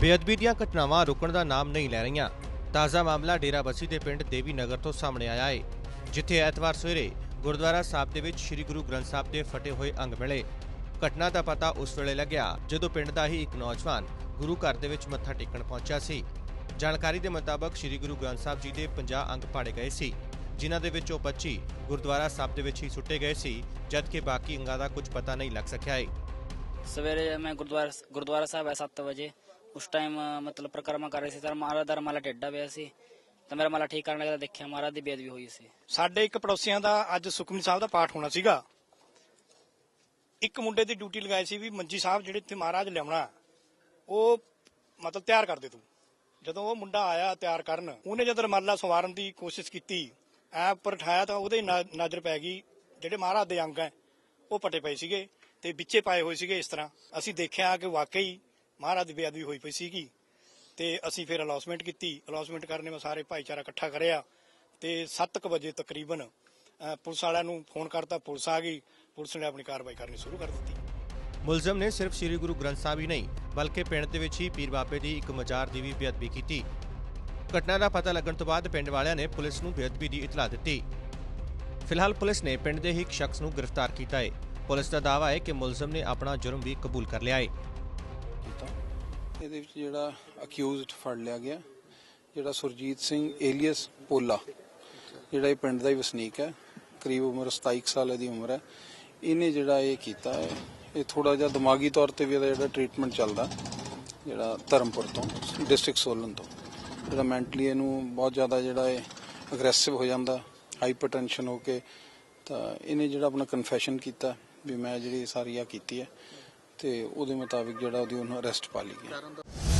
ਬੇਅਦਬੀ ਦੀਆਂ ਘਟਨਾਵਾਂ ਰੁਕਣ ਦਾ ਨਾਮ ਨਹੀਂ ਲੈ ਰਹੀਆਂ। ਤਾਜ਼ਾ ਮਾਮਲਾ ਡੇਰਾਬੱਸੀ ਦੇ ਪਿੰਡ ਦੇਵੀ ਨਗਰ ਤੋਂ ਸਾਹਮਣੇ ਆਇਆ ਹੈ ਜਿੱਥੇ ਐਤਵਾਰ ਸਵੇਰੇ ਗੁਰਦੁਆਰਾ ਸਾਹਿਬ ਦੇ ਵਿੱਚ ਸ੍ਰੀ ਗੁਰੂ ਗ੍ਰੰਥ ਸਾਹਿਬ ਦੇ ਫਟੇ ਹੋਏ ਅੰਗ ਮਿਲੇ। ਘਟਨਾ ਦਾ ਪਤਾ ਉਸ ਵੇਲੇ ਲੱਗਿਆ ਜਦੋਂ ਪਿੰਡ ਦਾ ਹੀ ਇੱਕ ਨੌਜਵਾਨ ਗੁਰੂ ਘਰ ਦੇ ਵਿੱਚ ਮੱਥਾ ਟੇਕਣ ਪਹੁੰਚਿਆ ਸੀ। ਜਾਣਕਾਰੀ ਦੇ ਮੁਤਾਬਕ ਸ੍ਰੀ ਗੁਰੂ ਗ੍ਰੰਥ ਸਾਹਿਬ ਜੀ ਦੇ 50 ਅੰਗ ਪਾੜੇ ਗਏ ਸੀ, ਜਿਨ੍ਹਾਂ ਦੇ ਵਿੱਚੋਂ 25 ਗੁਰਦੁਆਰਾ ਸਾਹਿਬ ਦੇ ਵਿੱਚ ਹੀ ਸੁੱਟੇ ਗਏ ਸੀ, ਜਦਕਿ ਬਾਕੀ ਅੰਗਾਂ ਦਾ ਕੁਝ ਪਤਾ ਨਹੀਂ ਲੱਗ ਸਕਿਆ ਹੈ ਸਵੇਰੇ ਮੈਂ ਗੁਰਦੁਆਰਾ ਗੁਰਦੁਆਰਾ ਸਾਹਿਬ ਹੈ 7 ਵਜੇ। ਉਸ ਟਾਈਮ ਮਤਲਬ ਪ੍ਰਕਰਮਾ ਕਰ ਰਹੇ ਸੀ ਤਾਂ ਮਹਾਰਾਜ ਦਾ ਰਮਾਲਾ ਟੇਡਾ ਪਿਆ ਸੀ। ਤਾਂ ਮੇਰਾ ਮਾਲਾ ਠੀਕ ਕਰਨ ਲੱਗਾ ਤਾਂ ਦੇਖਿਆ ਮਹਾਰਾਜ ਦੀ ਬੇਅਦਬੀ ਹੋਈ ਸੀ। ਸਾਡੇ ਇੱਕ ਪੜੋਸੀਆਂ ਦਾ ਅੱਜ ਸੁਖਮਨੀ ਸਾਹਿਬ ਦਾ ਪਾਠ ਹੋਣਾ ਸੀਗਾ। ਇੱਕ ਮੁੰਡੇ ਦੀ ਡਿਊਟੀ ਲਗਾਈ ਸੀ ਵੀ ਮੰਜੀ ਸਾਹਿਬ ਜਿਹੜੇ ਇੱਥੇ ਮਹਾਰਾਜ ਲਿਆਉਣਾ, ਉਹ ਮਤਲਬ ਤਿਆਰ ਕਰ ਦੇ ਤੂੰ। ਜਦੋਂ ਉਹ ਮੁੰਡਾ ਆਇਆ ਤਿਆਰ ਕਰਨ, ਉਹਨੇ ਜਦ ਰਮਾਲਾ ਸਵਾਰਨ ਦੀ ਕੋਸ਼ਿਸ਼ ਕੀਤੀ, ਐ ਉੱਪਰ ਠਾਇਆ ਤਾਂ ਉਹਦੇ ਨਜ਼ਰ ਪੈ ਗਈ। ਜਿਹੜੇ ਮਹਾਰਾਜ ਦੇ ਅੰਗ ਹੈ, ਉਹ ਪਟੇ ਪਏ ਸੀਗੇ ਤੇ ਵਿੱਚੇ ਪਾਏ ਹੋਏ ਸੀਗੇ ਇਸ ਤਰ੍ਹਾਂ। ਅਸੀਂ ਦੇਖਿਆ ਕਿ ਵਾਕਈ ਮਹਾਰਾਜ ਦੀ ਬੇਅਦਬੀ ਹੋਈ ਪਈ ਸੀਗੀ ਤੇ ਅਸੀਂ ਫਿਰ ਅਲੌਸਮੈਂਟ ਕੀਤੀ। ਅਲੌਸਮੈਂਟ ਕਰਨੇ ਮੈਂ ਸਾਰੇ ਭਾਈਚਾਰਾ ਇਕੱਠਾ ਕਰਿਆ ਤੇ 7:00 ਵਜੇ ਤਕਰੀਬਨ ਪੁਲਿਸ ਵਾਲਿਆਂ ਨੂੰ ਫੋਨ ਕਰਤਾ, ਪੁਲਿਸ ਆ ਗਈ। ਪੁਲਿਸ ਨੇ ਆਪਣੀ ਕਾਰਵਾਈ ਕਰਨੀ ਸ਼ੁਰੂ ਕਰ ਦਿੱਤੀ। ਮੁਲਜ਼ਮ ਨੇ ਸਿਰਫ ਸ੍ਰੀ ਗੁਰੂ ਗ੍ਰੰਥ ਸਾਹਿਬ ਹੀ ਨਹੀਂ, ਬਲਕਿ ਪਿੰਡ ਦੇ ਵਿੱਚ ਹੀ ਪੀਰ ਬਾਬੇ ਦੀ ਇੱਕ ਮਜ਼ਾਰ ਦੀ ਵੀ ਬੇਅਦਬੀ ਕੀਤੀ। ਘਟਨਾ ਦਾ ਪਤਾ ਲੱਗਣ ਤੋਂ ਬਾਅਦ ਪਿੰਡ ਵਾਲਿਆਂ ਨੇ ਪੁਲਿਸ ਨੂੰ ਬੇਅਦਬੀ ਦੀ ਇਤਲਾਹ ਦਿੱਤੀ। ਫਿਲਹਾਲ ਪੁਲਿਸ ਨੇ ਪਿੰਡ ਦੇ ਹੀ ਇੱਕ ਸ਼ਖਸ ਨੂੰ ਗ੍ਰਿਫਤਾਰ ਕੀਤਾ ਹੈ ਪੁਲਿਸ ਦਾ ਦਾਅਵਾ ਹੈ ਕਿ ਮੁਲਜ਼ਮ ਨੇ ਆਪਣਾ ਜੁਰਮ ਵੀ ਕਬੂਲ ਕਰ ਲਿਆ ਹੈ ਕੀਤਾ। ਇਹਦੇ ਵਿੱਚ ਜਿਹੜਾ ਅਕਿਊਜ਼ਡ ਫੜ ਲਿਆ ਗਿਆ, ਜਿਹੜਾ ਸੁਰਜੀਤ ਸਿੰਘ ਏਲੀਅਸ ਪੋਲਾ, ਜਿਹੜਾ ਇਹ ਪਿੰਡ ਦਾ ਹੀ ਵਸਨੀਕ ਹੈ, ਕਰੀਬ ਉਮਰ 27 ਕੁ ਸਾਲ ਦੀ ਉਮਰ ਹੈ। ਇਹਨੇ ਜਿਹੜਾ ਇਹ ਕੀਤਾ ਹੈ, ਇਹ ਥੋੜਾ ਜਿਹਾ ਦਿਮਾਗੀ ਤੌਰ ਤੇ ਵੀ ਇਹਦਾ ਜਿਹੜਾ ਟ੍ਰੀਟਮੈਂਟ ਚੱਲਦਾ, ਜਿਹੜਾ ਧਰਮਪੁਰ ਤੋਂ ਡਿਸਟ੍ਰਿਕਟ ਸੋਲਨ ਤੋਂ, ਜਿਹੜਾ ਮੈਂਟਲੀ ਇਹਨੂੰ ਬਹੁਤ ਜ਼ਿਆਦਾ ਜਿਹੜਾ ਇਹ ਅਗਰੈਸਿਵ ਹੋ ਜਾਂਦਾ ਹਾਈਪਰਟੈਂਸ਼ਨ ਹੋ ਕੇ, ਤਾਂ ਇਹਨੇ ਜਿਹੜਾ ਆਪਣਾ ਕਨਫੈਸ਼ਨ ਕੀਤਾ ਵੀ ਮੈਂ ਜਿਹੜੀ ਸਾਰੀ ਆ ਕੀਤੀ ਹੈ ਤੇ ਉਹਦੇ ਮੁਤਾਬਿਕ ਜਿਹੜਾ ਉਹਦੀ ਉਹਨੂੰ ਅਰੈਸਟ ਪਾ ਲਈ ਗਈ।